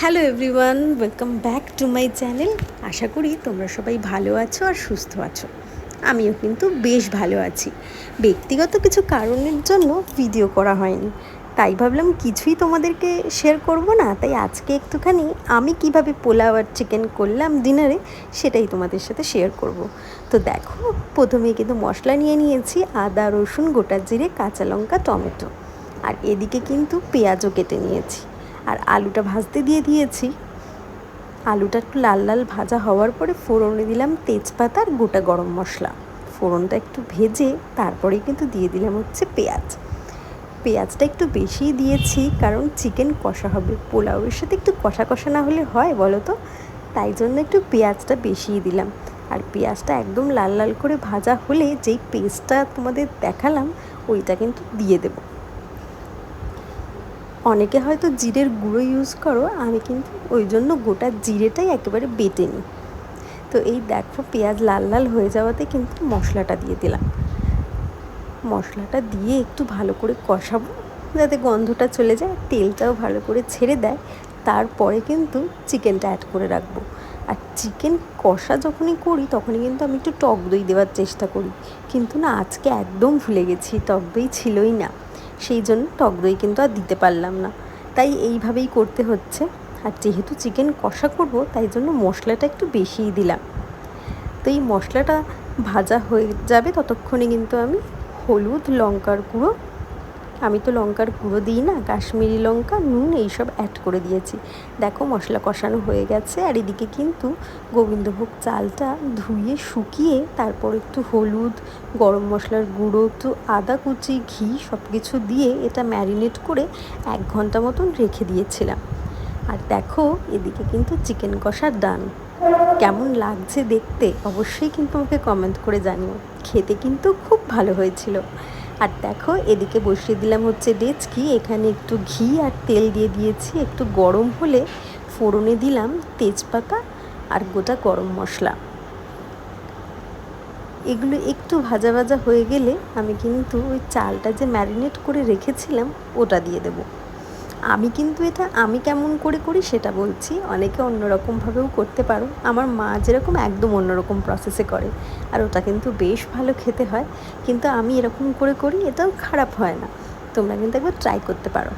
Hello everyone welcome back to my channel আশা করি তোমরা সবাই ভালো আছো আর সুস্থ আছো। আমিও কিন্তু বেশ ভালো আছি। ব্যক্তিগত কিছু কারণের জন্য ভিডিও করা হয়নি। তাই ভাবলাম কিছুই তোমাদেরকে শেয়ার করব না। তাই আজকে একটুখানি আমি কীভাবে পোলাও আর চিকেন করলাম ডিনারে সেটাই তোমাদের সাথে শেয়ার করব। তো দেখো, প্রথমে কিন্তু মশলা নিয়ে নিয়েছি আদা, রসুন, গোটা জিরে, কাঁচা লঙ্কা, টমেটো। আর এদিকে কিন্তু পেঁয়াজও কেটে নিয়েছি। আর আলুটা ভাজতে দিয়ে দিয়েছি। আলুটা একটু লাল লাল ভাজা হওয়ার পরে ফোড়নে দিলাম তেজপাতা আর গোটা গরম মশলা। ফোড়নটা একটু ভেজে তারপরে কিন্তু দিয়ে দিলাম হচ্ছে পেঁয়াজ। পেঁয়াজটা একটু বেশিই দিয়েছি কারণ চিকেন কষা হবে। পোলাওয়ের সাথে একটু কষা কষা না হলে হয় বলো তো? তাই জন্য একটু পেঁয়াজটা বেশিই দিলাম। আর পেঁয়াজটা একদম লাল লাল করে ভাজা হলে যেই পেস্টটা তোমাদের দেখালাম, ওইটা কিন্তু দিয়ে দেবো। অনেকে হয়তো জিরের গুঁড়ো ইউজ করো, আমি কিন্তু ওই জন্য গোটা জিরেটাই একেবারে বেটে নিই। তো এই দেখো পেঁয়াজ লাল লাল হয়ে যাওয়াতে কিন্তু মশলাটা দিয়ে দিলাম। মশলাটা দিয়ে একটু ভালো করে কষাবো, যাতে গন্ধটা চলে যায়, তেলটাও ভালো করে ছেড়ে দেয়। তারপরে কিন্তু চিকেনটা অ্যাড করে রাখব। আর চিকেন কষা যখনই করি, তখনই কিন্তু আমি একটু টক দই দেওয়ার চেষ্টা করি। কিন্তু না, আজকে একদম ভুলে গেছি, টক দই ছিলই না। সেই জন্য টক দই কিন্তু আর দিতে পারলাম না। তাই এইভাবেই করতে হচ্ছে। আর যেহেতু চিকেন কষা করব, তাই জন্য মশলাটা একটু বেশিই দিলাম। তো এই মশলাটা ভাজা হয়ে যাবে ততক্ষণে কিন্তু আমি হলুদ, লঙ্কার গুঁড়ো আমি তো লঙ্কার গুঁড়ো দিই না, কাশ্মীরি লঙ্কা, নুন এইসব অ্যাড করে দিয়েছি। দেখো মশলা কষানো হয়ে গেছে, আর এদিকে কিন্তু গোবিন্দভোগ চালটা ধুয়ে শুকিয়ে তারপর একটু হলুদ, গরম মশলার গুঁড়ো, একটু আদা কুচি, ঘি সব কিছু দিয়ে এটা ম্যারিনেট করে এক ঘণ্টা মতন রেখে দিয়েছিলাম। আর দেখো এদিকে কিন্তু চিকেন কষার ডান কেমন লাগছে দেখতে অবশ্যই কিন্তু আমাকে কমেন্ট করে জানিও। খেতে কিন্তু খুব ভালো হয়েছিল। আর দেখো, এদিকে বসিয়ে দিলাম হচ্ছে ডেচকি। এখানে একটু ঘি আর তেল দিয়ে দিয়েছি। একটু গরম হলে ফোড়নে দিলাম তেজপাতা আর গোটা গরম মশলা। এগুলো একটু ভাজা ভাজা হয়ে গেলে আমি কিন্তু ওই চালটা যে ম্যারিনেট করে রেখেছিলাম, ওটা দিয়ে দেবো। আমি কিন্তু এটা আমি কেমন করে করি সেটা বলছি। অনেকে অন্যরকমভাবেও করতে পারো। আমার মা যেরকম একদম অন্যরকম প্রসেসে করে। আর ওটা কিন্তু বেশ ভালো খেতে হয়। কিন্তু আমি এরকম করে করি, এটাও খারাপ হয় না। তোমরা কিন্তু একবার ট্রাই করতে পারো।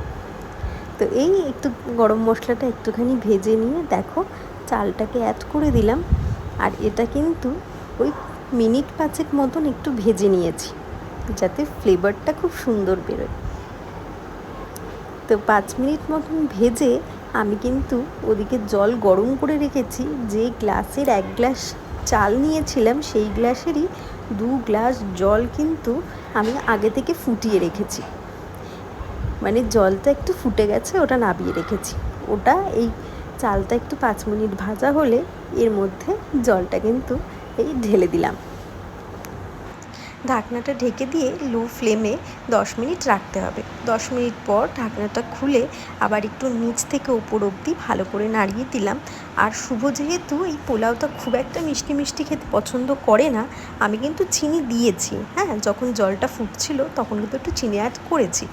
তো এই একটু গরম মশলাটা একটুখানি ভেজে নিয়ে দেখো, চালটাকে অ্যাড করে দিলাম। আর এটা কিন্তু ওই মিনিট পাঁচেক মতন একটু ভেজে নিয়েছি। যাতে ফ্লেভারটা খুব সুন্দর বেরোয়। তো পাঁচ মিনিট মতন ভেজে আমি কিন্তু ওদিকে জল গরম করে রেখেছি। যে গ্লাসের এক গ্লাস চাল নিয়েছিলাম, সেই গ্লাসেরই দু গ্লাস জল কিন্তু আমি আগে থেকে ফুটিয়ে রেখেছি। মানে জলটা একটু ফুটে গেছে, ওটা নাবিয়ে রেখেছি। ওটা এই চালটা একটু পাঁচ মিনিট ভাজা হলে এর মধ্যে জলটা কিন্তু এই ঢেলে দিলাম। ঢাকনাটা ঢেকে দিয়ে লো ফ্লেমে দশ মিনিট রাখতে হবে। দশ মিনিট পর ঢাকনাটা খুলে আবার একটু নিচ থেকে ওপর অবধি ভালো করে নাড়িয়ে দিলাম। আর শুভ যেহেতু এই পোলাওটা খুব একটা মিষ্টি মিষ্টি খেতে পছন্দ করে না, আমি কিন্তু চিনি দিয়েছি হ্যাঁ? যখন জলটা ফুটছিল তখন কিন্তু একটু চিনি অ্যাড করেছি।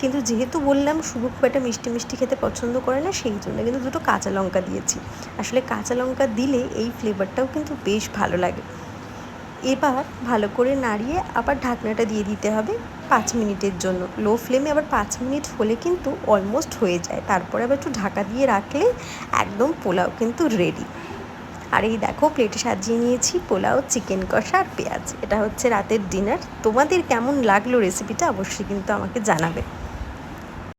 কিন্তু যেহেতু বললাম শুভ খুব একটা মিষ্টি মিষ্টি খেতে পছন্দ করে না, সেই জন্য কিন্তু দুটো কাঁচা লঙ্কা দিয়েছি। আসলে কাঁচা লঙ্কা দিলে এই ফ্লেভারটাও কিন্তু বেশ ভালো লাগে। এবার ভালো করে নাড়িয়ে আবার ঢাকনাটা দিয়ে দিতে হবে পাঁচ মিনিটের জন্য। লো ফ্লেমে আবার পাঁচ মিনিট হলে কিন্তু অলমোস্ট হয়ে যায়। তারপরে আবার একটু ঢাকা দিয়ে রাখলে একদম পোলাও কিন্তু রেডি আর এই দেখো প্লেটে সাজিয়ে নিয়েছি পোলাও চিকেন কষা আর পেঁয়াজ। এটা হচ্ছে রাতের ডিনার তোমাদের কেমন লাগল রেসিপিটা অবশ্যই কিন্তু আমাকে জানাবে।